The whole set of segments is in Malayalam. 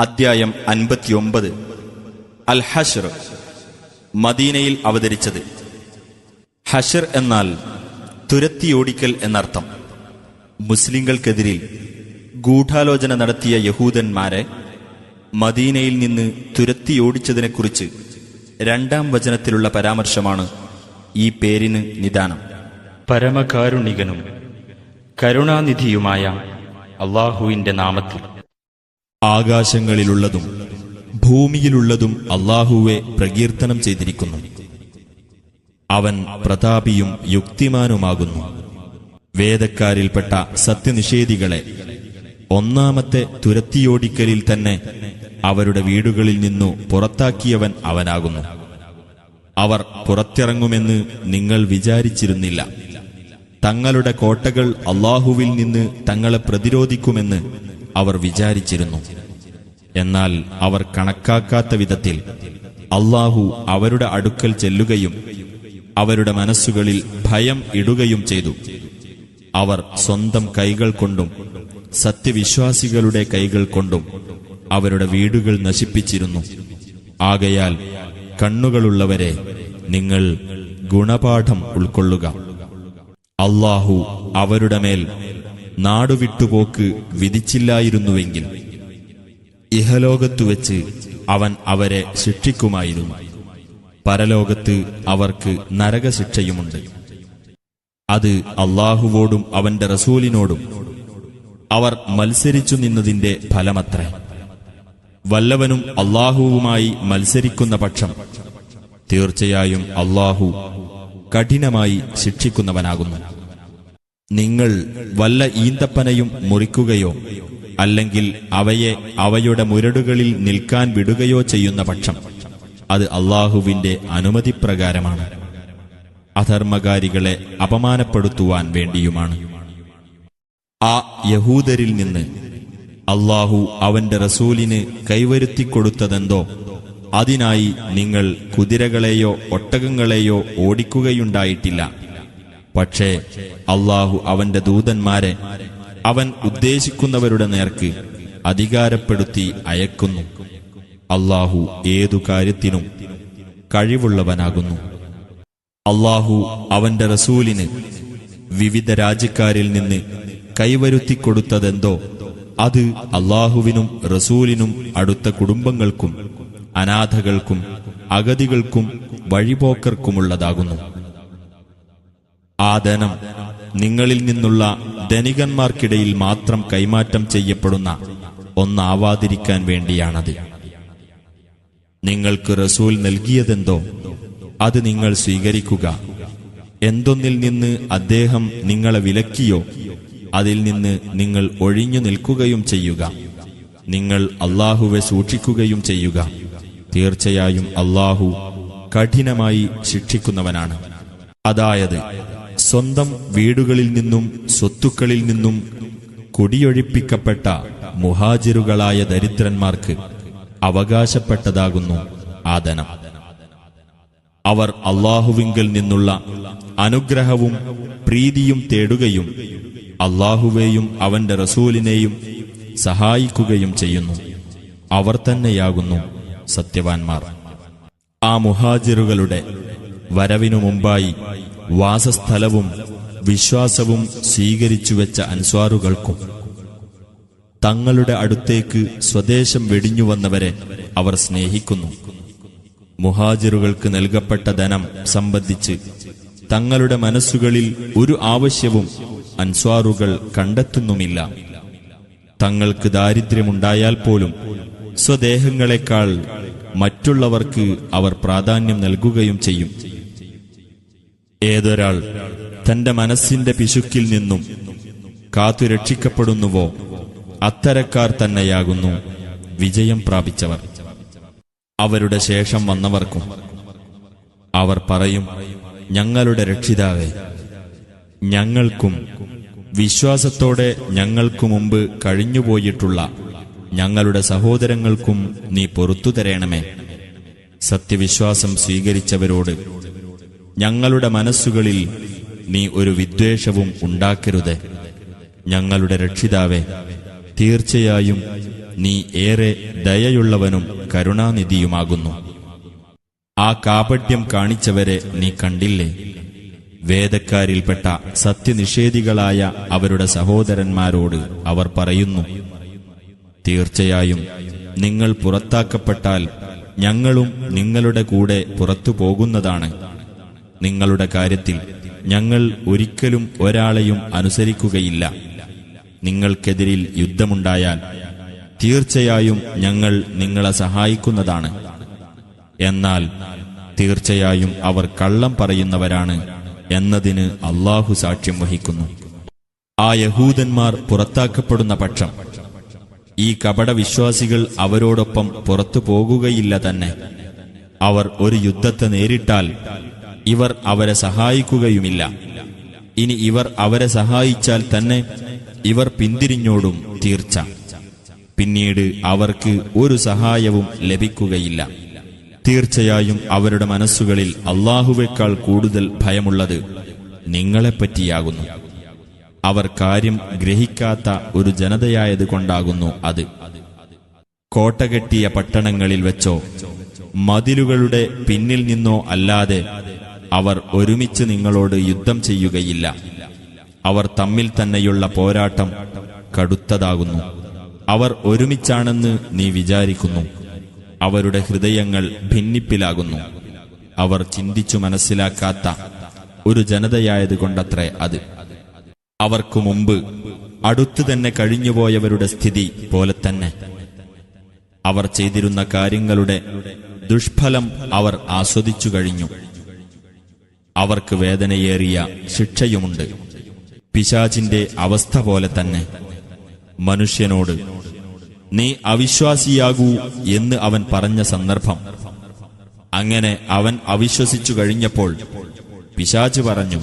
അദ്ധ്യായം അൻപത്തിയൊമ്പത്. അൽ ഹഷർ മദീനയിൽ അവതരിച്ചത്. ഹഷർ എന്നാൽ തുരത്തിയോടിക്കൽ എന്നർത്ഥം. മുസ്ലിങ്ങൾക്കെതിരിൽ ഗൂഢാലോചന നടത്തിയ യഹൂദന്മാരെ മദീനയിൽ നിന്ന് തുരത്തിയോടിച്ചതിനെക്കുറിച്ച് രണ്ടാം വചനത്തിലുള്ള പരാമർശമാണ് ഈ പേരിന് നിദാനം. പരമകാരുണികനും കരുണാനിധിയുമായ അള്ളാഹുവിന്റെ നാമത്തിൽ ആകാശങ്ങളിലുള്ളതും ഭൂമിയിലുള്ളതും അള്ളാഹുവെ പ്രകീർത്തനം ചെയ്തിരിക്കുന്നു. അവൻ പ്രതാപിയും യുക്തിമാനുമാകുന്നു. വേദക്കാരിൽപ്പെട്ട സത്യനിഷേധികളെ ഒന്നാമത്തെ തുരത്തിയോടിക്കലിൽ തന്നെ അവരുടെ വീടുകളിൽ നിന്നു പുറത്താക്കിയവൻ അവനാകുന്നു. അവർ പുറത്തിറങ്ങുമെന്ന് നിങ്ങൾ വിചാരിച്ചിരുന്നില്ല. തങ്ങളുടെ കോട്ടകൾ അള്ളാഹുവിൽ നിന്ന് തങ്ങളെ പ്രതിരോധിക്കുമെന്ന് അവർ വിചാരിച്ചിരുന്നു. എന്നാൽ അവർ കണക്കാക്കാത്ത വിധത്തിൽ അള്ളാഹു അവരുടെ അടുക്കൽ ചെല്ലുകയും അവരുടെ മനസ്സുകളിൽ ഭയം ഇടുകയും ചെയ്തു. അവർ സ്വന്തം കൈകൾ കൊണ്ടും സത്യവിശ്വാസികളുടെ കൈകൾ കൊണ്ടും അവരുടെ വീടുകൾ നശിപ്പിച്ചിരുന്നു. ആകയാൽ കണ്ണുകളുള്ളവരെ നിങ്ങൾ ഗുണപാഠം ഉൾക്കൊള്ളുക. അള്ളാഹു അവരുടെ മേൽ നാടുവിട്ടുപോക്ക് വിധിച്ചില്ലായിരുന്നുവെങ്കിൽ ഇഹലോകത്തു വെച്ച് അവൻ അവരെ ശിക്ഷിക്കുമായിരുന്നു. പരലോകത്ത് അവർക്ക് നരകശിക്ഷയുമുണ്ട്. അത് അള്ളാഹുവോടും അവന്റെ റസൂലിനോടും അവർ മത്സരിച്ചു നിന്നതിന്റെ ഫലമത്രേ. വല്ലവനും അള്ളാഹുവുമായി മത്സരിക്കുന്ന പക്ഷം തീർച്ചയായും അള്ളാഹു കഠിനമായി ശിക്ഷിക്കുന്നവനാകുന്നു. നിങ്ങൾ വല്ല ഈന്തപ്പനയും മുറിക്കുകയോ അല്ലെങ്കിൽ അവയെ അവയുടെ മുരടുകളിൽ നിൽക്കാൻ വിടുകയോ ചെയ്യുന്ന പക്ഷം അത് അള്ളാഹുവിന്റെ അനുമതിപ്രകാരമാണ്. അധർമ്മകാരികളെ അപമാനപ്പെടുത്തുവാൻ വേണ്ടിയുമാണ്. ആ യഹൂദരിൽ നിന്ന് അള്ളാഹു അവന്റെ റസൂലിന് കൈവരുത്തിക്കൊടുത്തതെന്തോ അതിനായി നിങ്ങൾ കുതിരകളെയോ ഒട്ടകങ്ങളെയോ ഓടിക്കുകയുണ്ടായിട്ടില്ല. പക്ഷേ അള്ളാഹു അവന്റെ ദൂതന്മാരെ അവൻ ഉദ്ദേശിക്കുന്നവരുടെ നേർക്ക് അധികാരപ്പെടുത്തി അയക്കുന്നു. അള്ളാഹു ഏതു കാര്യത്തിനും കഴിവുള്ളവനാകുന്നു. അള്ളാഹു അവന്റെ റസൂലിന് വിവിധ രാജ്യക്കാരിൽ നിന്ന് കൈവരുത്തിക്കൊടുത്തതെന്തോ അത് അള്ളാഹുവിനും റസൂലിനും അടുത്ത കുടുംബങ്ങൾക്കും അനാഥകൾക്കും അഗതികൾക്കും വഴിപോക്കർക്കുമുള്ളതാകുന്നു. ആ ധനം നിങ്ങളിൽ നിന്നുള്ള ധനികന്മാർക്കിടയിൽ മാത്രം കൈമാറ്റം ചെയ്യപ്പെടുന്ന ഒന്നാവാതിരിക്കാൻ വേണ്ടിയാണത്. നിങ്ങൾക്ക് റസൂൽ നൽകിയതെന്തോ അത് നിങ്ങൾ സ്വീകരിക്കുക. എന്തൊന്നിൽ നിന്ന് അദ്ദേഹം നിങ്ങളെ വിലക്കിയോ അതിൽ നിന്ന് നിങ്ങൾ ഒഴിഞ്ഞു നിൽക്കുകയും ചെയ്യുക. നിങ്ങൾ അള്ളാഹുവെ സൂക്ഷിക്കുകയും ചെയ്യുക. തീർച്ചയായും അള്ളാഹു കഠിനമായി ശിക്ഷിക്കുന്നവനാണ്. അതായത് സ്വന്തം വീടുകളിൽ നിന്നും സ്വത്തുക്കളിൽ നിന്നും കുടിയൊഴിപ്പിക്കപ്പെട്ട മുഹാജിറുകളായ ദരിദ്രന്മാർക്ക് അവകാശപ്പെട്ടതാകുന്നു ആ ധനം. അവർ അള്ളാഹുവിങ്കിൽ നിന്നുള്ള അനുഗ്രഹവും പ്രീതിയും തേടുകയും അള്ളാഹുവേയും അവന്റെ റസൂലിനെയും സഹായിക്കുകയും ചെയ്യുന്നു. അവർ തന്നെയാകുന്നു സത്യവാൻമാർ. ആ മുഹാജിറുകളുടെ വരവിനു മുമ്പായി വാസസ്ഥലവും വിശ്വാസവും സ്വീകരിച്ചുവെച്ച അൻസ്വാറുകൾക്കും തങ്ങളുടെ അടുത്തേക്ക് സ്വദേശം വെടിഞ്ഞുവന്നവരെ അവർ സ്നേഹിക്കുന്നു. മുഹാജിറുകൾക്ക് നൽകപ്പെട്ട ധനം സംബന്ധിച്ച് തങ്ങളുടെ മനസ്സുകളിൽ ഒരു ആവശ്യവും അൻസ്വാറുകൾ കണ്ടെത്തുന്നുമില്ല. തങ്ങൾക്ക് ദാരിദ്ര്യമുണ്ടായാൽ പോലും സ്വദേഹങ്ങളെക്കാൾ മറ്റുള്ളവർക്ക് അവർ പ്രാധാന്യം നൽകുകയും ചെയ്യും. ഏതൊരാൾ തന്റെ മനസ്സിന്റെ പിശുക്കിൽ നിന്നും കാത്തു രക്ഷിക്കപ്പെടുന്നുവോ അത്തരക്കാർ തന്നെയാകുന്നു വിജയം പ്രാപിച്ചവർ. അവരുടെ ശേഷം വന്നവർക്കും അവർ പറയും ഞങ്ങളുടെ രക്ഷിതാവേ ഞങ്ങൾക്കും വിശ്വാസത്തോടെ ഞങ്ങൾക്കു മുമ്പ് കഴിഞ്ഞുപോയിട്ടുള്ള ഞങ്ങളുടെ സഹോദരങ്ങൾക്കും നീ പൊറത്തു തരേണമേ. സത്യവിശ്വാസം സ്വീകരിച്ചവരോട് ഞങ്ങളുടെ മനസ്സുകളിൽ നീ ഒരു വിദ്വേഷവും ഉണ്ടാക്കരുത്. ഞങ്ങളുടെ രക്ഷിതാവെ തീർച്ചയായും നീ ഏറെ ദയയുള്ളവനും കരുണാനിധിയുമാകുന്നു. ആ കാപട്യം കാണിച്ചവരെ നീ കണ്ടില്ലേ? വേദക്കാരിൽപ്പെട്ട സത്യനിഷേധികളായ അവരുടെ സഹോദരന്മാരോട് അവർ പറയുന്നു തീർച്ചയായും നിങ്ങൾ പുറത്താക്കപ്പെട്ടാൽ ഞങ്ങളും നിങ്ങളുടെ കൂടെ പുറത്തു പോകുന്നതാണ് നിങ്ങളുടെ കാര്യത്തിൽ ഞങ്ങൾ ഒരിക്കലും ഒരാളെയും അനുസരിക്കുകയില്ല. നിങ്ങൾക്കെതിരിൽ യുദ്ധമുണ്ടായാൽ തീർച്ചയായും ഞങ്ങൾ നിങ്ങളെ സഹായിക്കുന്നതാണ്. എന്നാൽ തീർച്ചയായും അവർ കള്ളം പറയുന്നവരാണ് എന്നതിന് അള്ളാഹു സാക്ഷ്യം വഹിക്കുന്നു. ആ യഹൂദന്മാർ പുറത്താക്കപ്പെടുന്ന പക്ഷം ഈ കപടവിശ്വാസികൾ അവരോടൊപ്പം പുറത്തു പോകുകയില്ല തന്നെ. അവർ ഒരു യുദ്ധത്തെ നേരിട്ടാൽ ഇവർ അവരെ സഹായിക്കുകയുമില്ല. ഇനി ഇവർ അവരെ സഹായിച്ചാൽ തന്നെ ഇവർ പിന്തിരിഞ്ഞോടും തീർച്ച. പിന്നീട് അവർക്ക് ഒരു സഹായവും ലഭിക്കുകയില്ല. തീർച്ചയായും അവരുടെ മനസ്സുകളിൽ അള്ളാഹുവേക്കാൾ കൂടുതൽ ഭയമുള്ളത് നിങ്ങളെപ്പറ്റിയാകുന്നു. അവർ കാര്യം ഗ്രഹിക്കാത്ത ഒരു ജനതയായതുകൊണ്ടാകുന്നു അത്. കോട്ടകെട്ടിയ പട്ടണങ്ങളിൽ വെച്ചോ മതിലുകളുടെ പിന്നിൽ നിന്നോ അല്ലാതെ അവർ ഒരുമിച്ച് നിങ്ങളോട് യുദ്ധം ചെയ്യുകയില്ല. അവർ തമ്മിൽ തന്നെയുള്ള പോരാട്ടം കടുത്തതാകുന്നു. അവർ ഒരുമിച്ചാണെന്ന് നീ വിചാരിക്കുന്നു. അവരുടെ ഹൃദയങ്ങൾ ഭിന്നിപ്പിലാകുന്നു. അവർ ചിന്തിച്ചു മനസ്സിലാക്കാത്ത ഒരു ജനതയായതുകൊണ്ടത്രേ അത്. അവർക്കു മുമ്പ് അടുത്തു തന്നെ കഴിഞ്ഞുപോയവരുടെ സ്ഥിതി പോലെ തന്നെ. അവർ ചെയ്തിരുന്ന കാര്യങ്ങളുടെ ദുഷ്ഫലം അവർ ആസ്വദിച്ചു കഴിഞ്ഞു. അവർക്ക് വേദനയേറിയ ശിക്ഷയുമുണ്ട്. പിശാചിന്റെ അവസ്ഥ പോലെ തന്നെ മനുഷ്യനോട് നീ അവിശ്വാസിയാകൂ എന്ന് അവൻ പറഞ്ഞ സന്ദർഭം. അങ്ങനെ അവൻ അവിശ്വസിച്ചു കഴിഞ്ഞപ്പോൾ പിശാച് പറഞ്ഞു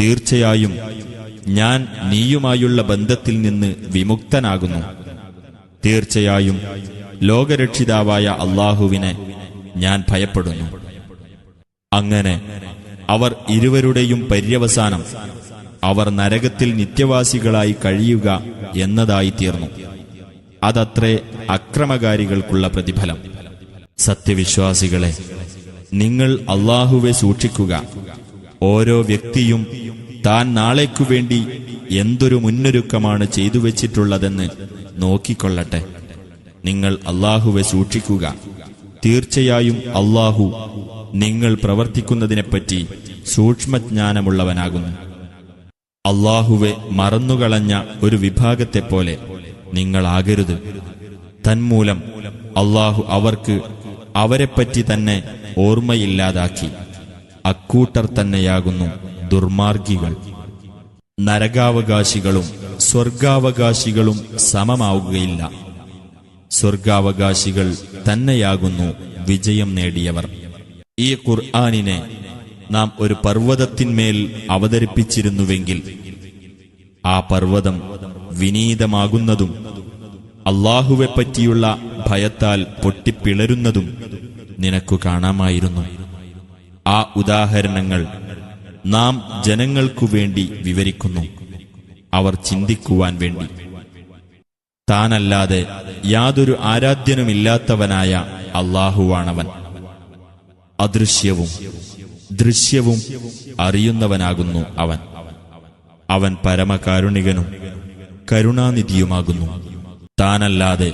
തീർച്ചയായും ഞാൻ നീയുമായുള്ള ബന്ധത്തിൽ നിന്ന് വിമുക്തനാകുന്നു. തീർച്ചയായും ലോകരക്ഷിതാവായ അള്ളാഹുവിനെ ഞാൻ ഭയപ്പെടുന്നു. അങ്ങനെ അവർ ഇരുവരുടെയും പര്യവസാനം അവർ നരകത്തിൽ നിത്യവാസികളായി കഴിയുക എന്നതായി തീർന്നു അതത്രേ അക്രമകാരികൾക്കുള്ള പ്രതിഫലം. സത്യവിശ്വാസികളെ നിങ്ങൾ അള്ളാഹുവെ സൂക്ഷിക്കുക. ഓരോ വ്യക്തിയും താൻ നാളേക്കു വേണ്ടി എന്തൊരു മുന്നൊരുക്കമാണ് ചെയ്തു വച്ചിട്ടുള്ളതെന്ന് നോക്കിക്കൊള്ളട്ടെ. നിങ്ങൾ അള്ളാഹുവെ സൂക്ഷിക്കുക. തീർച്ചയായും അള്ളാഹു നിങ്ങൾ പ്രവർത്തിക്കുന്നതിനെപ്പറ്റി സൂക്ഷ്മജ്ഞാനമുള്ളവനാകുന്നു. അള്ളാഹുവെ മറന്നുകളഞ്ഞ ഒരു വിഭാഗത്തെപ്പോലെ നിങ്ങളാകരുത്. തന്മൂലം അള്ളാഹു അവർക്ക് അവരെപ്പറ്റി തന്നെ ഓർമ്മയില്ലാതാക്കി. അക്കൂട്ടർ തന്നെയാകുന്നു ദുർമാർഗികൾ. നരകാവകാശികളും സ്വർഗാവകാശികളും സമമാവുകയില്ല. സ്വർഗാവകാശികൾ തന്നെയാകുന്നു വിജയം നേടിയവർ. ഈ ഖുർആാനിനെ നാം ഒരു പർവതത്തിന്മേൽ അവതരിപ്പിച്ചിരുന്നുവെങ്കിൽ ആ പർവതം വിനീതമാകുന്നതും അള്ളാഹുവെപ്പറ്റിയുള്ള ഭയത്താൽ പൊട്ടിപ്പിളരുന്നതും നിനക്കു കാണാമായിരുന്നു. ആ ഉദാഹരണങ്ങൾ നാം ജനങ്ങൾക്കു വേണ്ടി വിവരിക്കുന്നു. അവർ ചിന്തിക്കുവാൻ വേണ്ടി. താനല്ലാതെ യാതൊരു ആരാധ്യനുമില്ലാത്തവനായ അള്ളാഹുവാണവൻ. അദൃശ്യവും ദൃശ്യവും അറിയുന്നവനാകുന്നു അവൻ. അവൻ പരമകാരുണികനും കരുണാനിധിയുമാകുന്നു. താനല്ലാതെ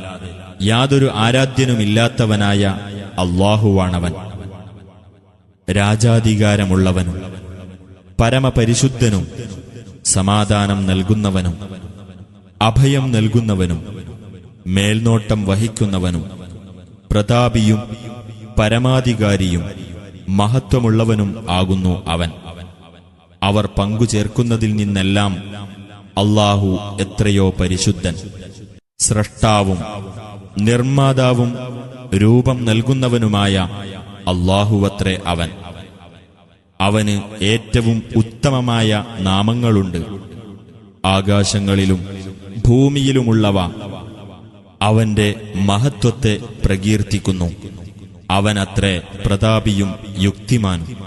യാതൊരു ആരാധ്യനുമില്ലാത്തവനായ അള്ളാഹുവാണവൻ. രാജാധികാരമുള്ളവനും പരമപരിശുദ്ധനും സമാധാനം നൽകുന്നവനും അഭയം നൽകുന്നവനും മേൽനോട്ടം വഹിക്കുന്നവനും പ്രതാപിയും പരമാധികാരിയും മഹത്വമുള്ളവനും ആകുന്നു അവൻ. അവർ പങ്കുചേർക്കുന്നതിൽ നിന്നെല്ലാം അള്ളാഹു എത്രയോ പരിശുദ്ധൻ. സ്രഷ്ടാവും നിർമ്മാതാവും രൂപം നൽകുന്നവനുമായ അള്ളാഹുവത്രേ അവൻ. അവന് ഏറ്റവും ഉത്തമമായ നാമങ്ങളുണ്ട്. ആകാശങ്ങളിലും ഭൂമിയിലുമുള്ളവ അവന്റെ മഹത്വത്തെ പ്രകീർത്തിക്കുന്നു. അവനത്രേ പ്രതാപിയും യുക്തിമാനും.